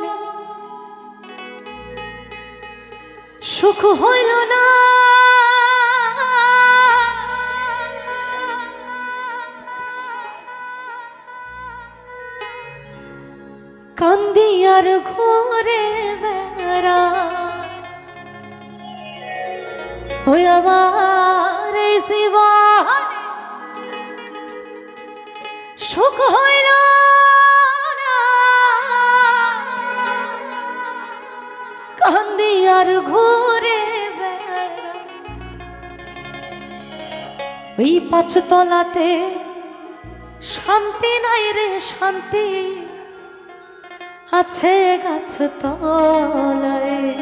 জীবনে সুখ হইল না। কান্দি আর ঘরে বেড়া। হই আমার জীবন সুখ হইল আর ঘুরে ওই পাঁচতলাতে শান্তি নাই রে শান্তি আছে গাছ তলায়।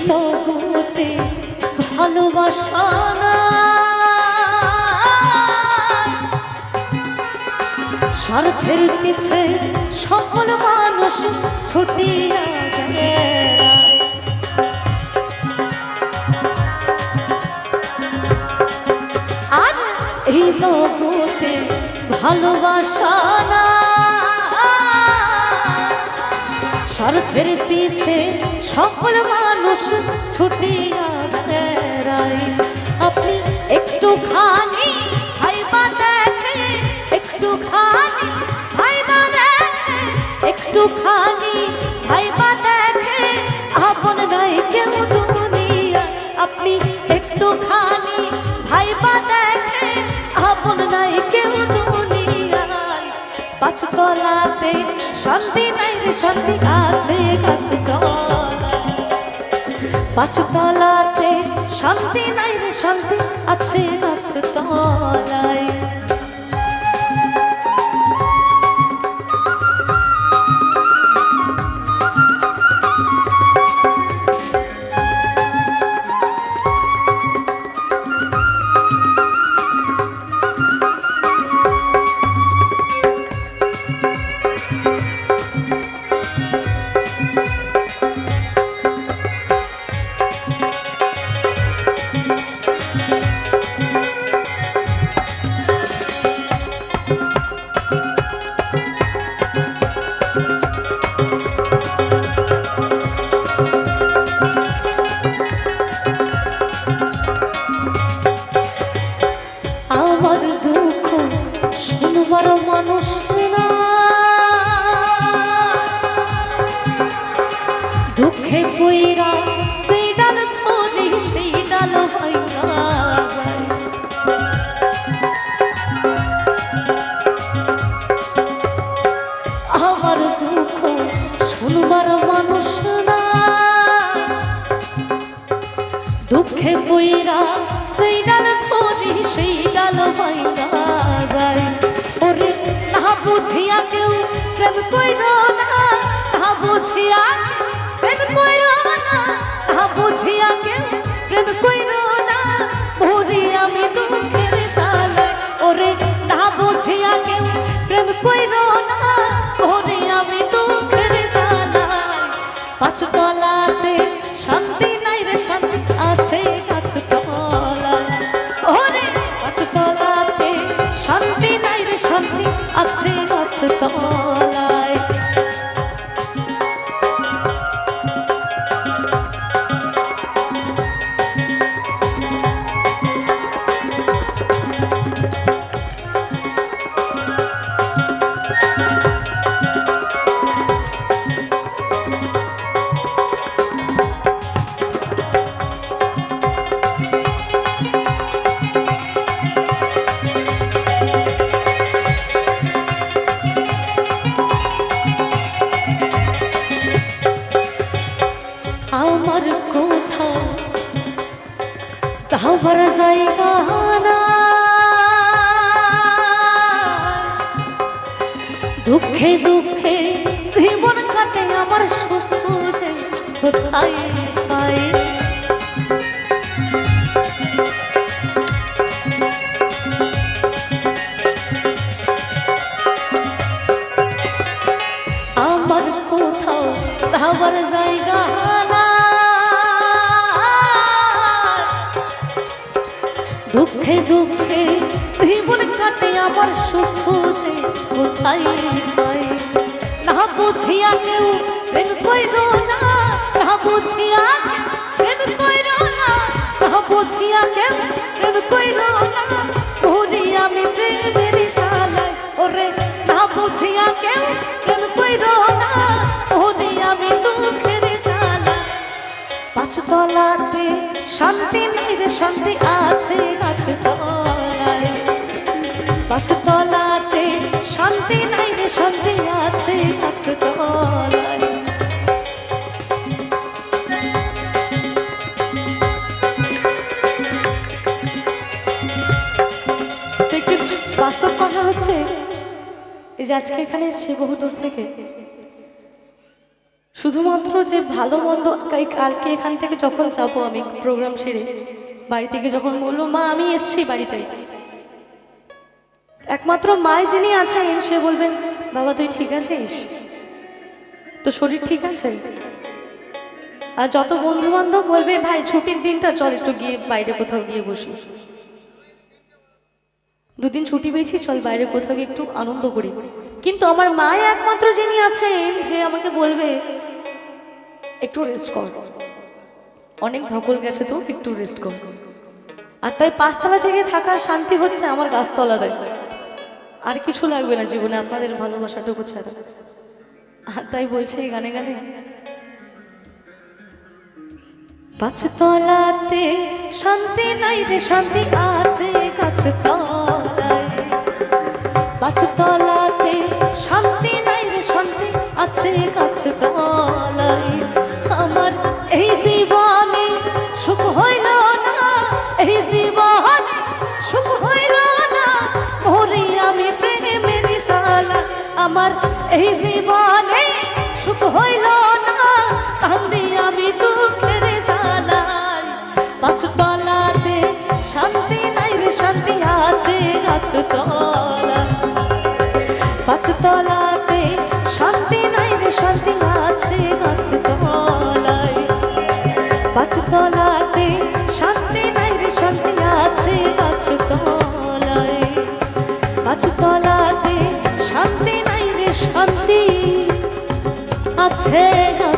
জগতে ভালোবাসা স্বার্থের পিছে সকল মানুষ বেড়ায় আর এই জগতে ভালোবাসা স্বার্থের পিছে সকল মানুষ ছুটিয়া বেড়ায় আপনি একটু খানি ভাইবা একটু খানি ভাইবা দেখে একটু খানি ভাইবা দেখে আপন নাই কেউ দুনিয়া। আপনি একটু খানি পাঁচতলাতে শান্তি নাই রে শান্তি আছে গাছ পাঁচতলাতে শান্তি নাই রে শান্তি আছে দুঃখে কইরা যেই ডাল ধরি সেই ডাল ভাইয়া আমার দুঃখ শুনবার মানুষ না। দুঃখে বইরা সেই ডাল ধরি সেই ডাল বাইরা যায়। ওরে, না বুঝিয়া কেউ প্রেম কইর না বুঝিয়া to talk. দুঃখে দুঃখে জীবন কাটে আমার সুখ যে কোথায় পাই। আমার কোথাও যাবার জায়গা দুঃখে দুঃখে জীবন কাটে, আমার সুখ যে কোথায় পাই না বুঝিয়া কেউ প্রেম কইর না না বুঝিয়া প্রেম কইর না না বুঝিয়া কেউ প্রেম কইর না। ওরে আমি প্রেমের চালাই ওরে, না বুঝিয়া কেউ প্রেম কইর না। ওরে আমি দুঃখের চালাই পাঁচতলাতে শান্তি নেই শান্তি আছে গাছে তলায়। পাঁচতলাতে শান্তি নাই রে, শান্তি আছে গাছে তলায়। বাস্তব হচ্ছে, এই যে আজকে এখানে এসেছি বহু দূর থেকে। শুধুমাত্র যে ভালো মন্দ কালকে এখান থেকে যখন যাব আমি প্রোগ্রাম সেরে, বাড়ি থেকে যখন বলল, মা, আমি এসছি বাড়িতে। একমাত্র মায় যিনি আছেন, সে বলবেন, বাবা, তুই ঠিক আছিস? তো শরীর ঠিক আছে? আর যত বন্ধু বান্ধব বলবে, ভাই, ছুটির দিনটা চল একটু গিয়ে বাইরে কোথাও গিয়ে বসি। দুদিন ছুটি পেয়েছি, চল বাইরে কোথাও গিয়ে একটু আনন্দ করি। কিন্তু আমার মায় একমাত্র যিনি আছেন, যে আমাকে বলবে, একটু রেস্ট কর। অনেক ধকল গেছে তো, একটু রেস্ট কর। আর তাই পাঁচতলা থেকে থাকার শান্তি হচ্ছে আমার গাছতলাতে। আর কিছু লাগবে না জীবনে, আপনাদের ভালোবাসাটুকু ছাড়া। আর তাই বলছে এই গানে গানে। পাঁচতলাতে শান্তি নাই রে, শান্তি আছে গাছতলায় পাঁচতলাতে শান্তি নাই রে, শান্তি আছে গাছতলায় এই জীবনে সুখ হইল না, কান্দি আমি দুঃখের জ্বালায়। পাঁচতলাতে শান্তি নাই রে, শান্তি আছে গাছতলা পাঁচতলাতে শান্তি নাই রে, শান্তি আছে গাছতলায় পাঁচতলাতে শান্তি নাই রে, শান্তি আছে গাছতলায় পাঁচতলাতে শান্তি নাই আছে গাছতলায়